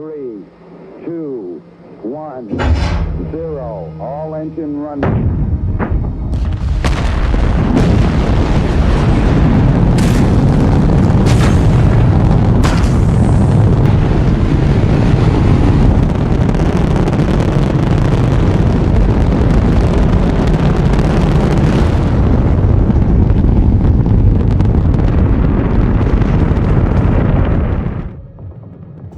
three, two, one, zero. All engine running.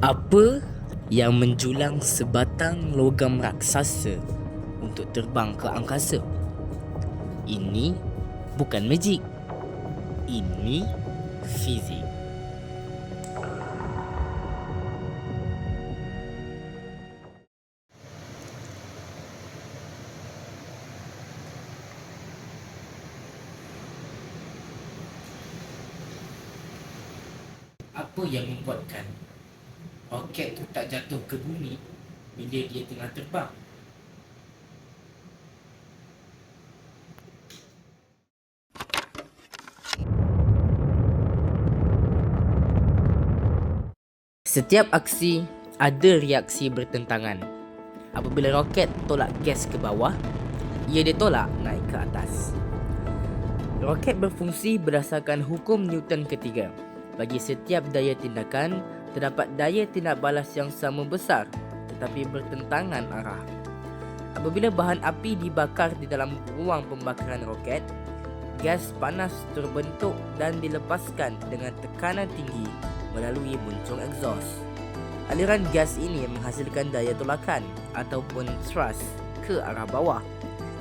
Apa yang menjulang sebatang logam raksasa untuk terbang ke angkasa? Ini bukan magic. Ini fizik. Apa yang membuatkan roket tu tak jatuh ke bumi bila dia tengah terbang? Setiap aksi ada reaksi bertentangan. Apabila roket tolak gas ke bawah, ia ditolak naik ke atas. Roket berfungsi berdasarkan hukum Newton ketiga. Bagi setiap daya tindakan, terdapat daya tindak balas yang sama besar tetapi bertentangan arah. Apabila bahan api dibakar di dalam ruang pembakaran roket, gas panas terbentuk dan dilepaskan dengan tekanan tinggi melalui buncung exhaust. Aliran gas ini menghasilkan daya tolakan ataupun thrust ke arah bawah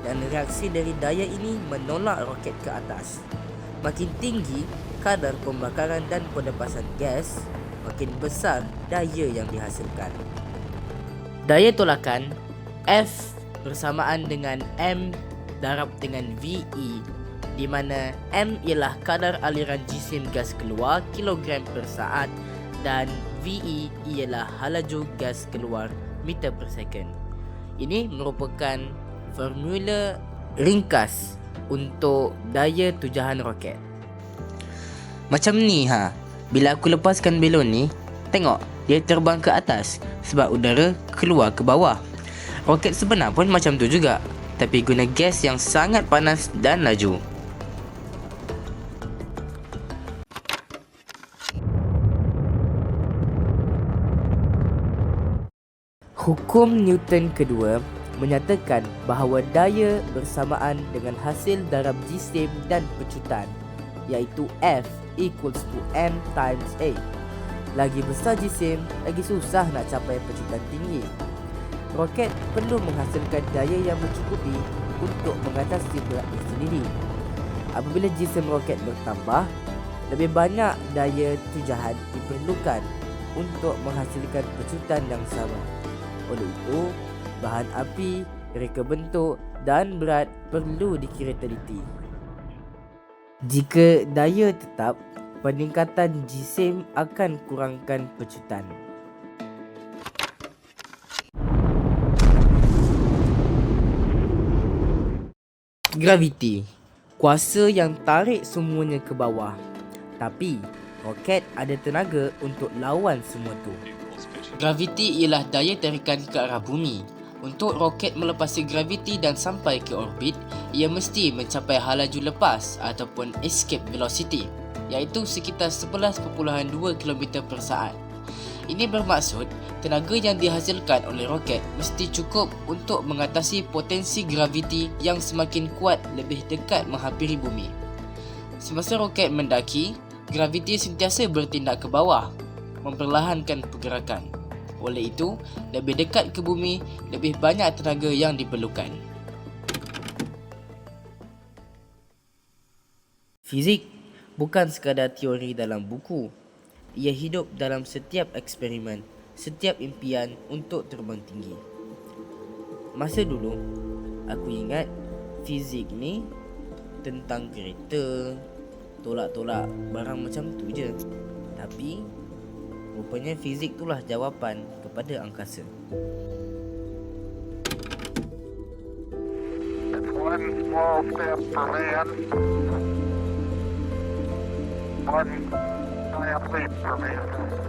dan reaksi dari daya ini menolak roket ke atas. Makin tinggi kadar pembakaran dan pendepasan gas, makin besar daya yang dihasilkan. Daya tolakan F bersamaan dengan M darab dengan VE di mana M ialah kadar aliran jisim gas keluar kilogram per saat dan VE ialah halaju gas keluar meter per second. Ini merupakan formula ringkas untuk daya tujahan roket. Macam ni ha. Bila aku lepaskan belon ni, tengok dia terbang ke atas sebab udara keluar ke bawah. Roket sebenar pun macam tu juga, tapi guna gas yang sangat panas dan laju. Hukum Newton kedua menyatakan bahawa daya bersamaan dengan hasil darab jisim dan pecutan iaitu F equals to M times A. Lagi besar jisim, lagi susah nak capai pecutan tinggi. Roket perlu menghasilkan daya yang mencukupi untuk mengatasi beratnya sendiri. Apabila jisim roket bertambah, lebih banyak daya tujahan diperlukan untuk menghasilkan pecutan yang sama. Oleh itu, bahan api, reka bentuk dan berat perlu dikira teliti. Jika daya tetap, peningkatan jisim akan kurangkan pecutan. Graviti. Kuasa yang tarik semuanya ke bawah. Tapi roket ada tenaga untuk lawan semua tu. Graviti ialah daya tarikan ke arah bumi Untuk roket melepasi graviti dan sampai ke orbit Ia mesti mencapai halaju lepas ataupun escape velocity Iaitu sekitar 11.2 km per saat ini bermaksud tenaga yang dihasilkan oleh roket mesti cukup untuk mengatasi potensi graviti yang semakin kuat lebih dekat menghampiri bumi. Semasa roket mendaki, graviti sentiasa bertindak ke bawah, memperlahankan pergerakan. Oleh itu, lebih dekat ke bumi, lebih banyak tenaga yang diperlukan. Fizik bukan sekadar teori dalam buku, ia hidup dalam setiap eksperimen, setiap impian untuk terbang tinggi. Masa dulu, aku ingat fizik ni tentang kereta, tolak-tolak barang macam tu je. Tapi, rupanya fizik itulah jawapan kepada angkasa. One small step for man, one giant leap for mankind.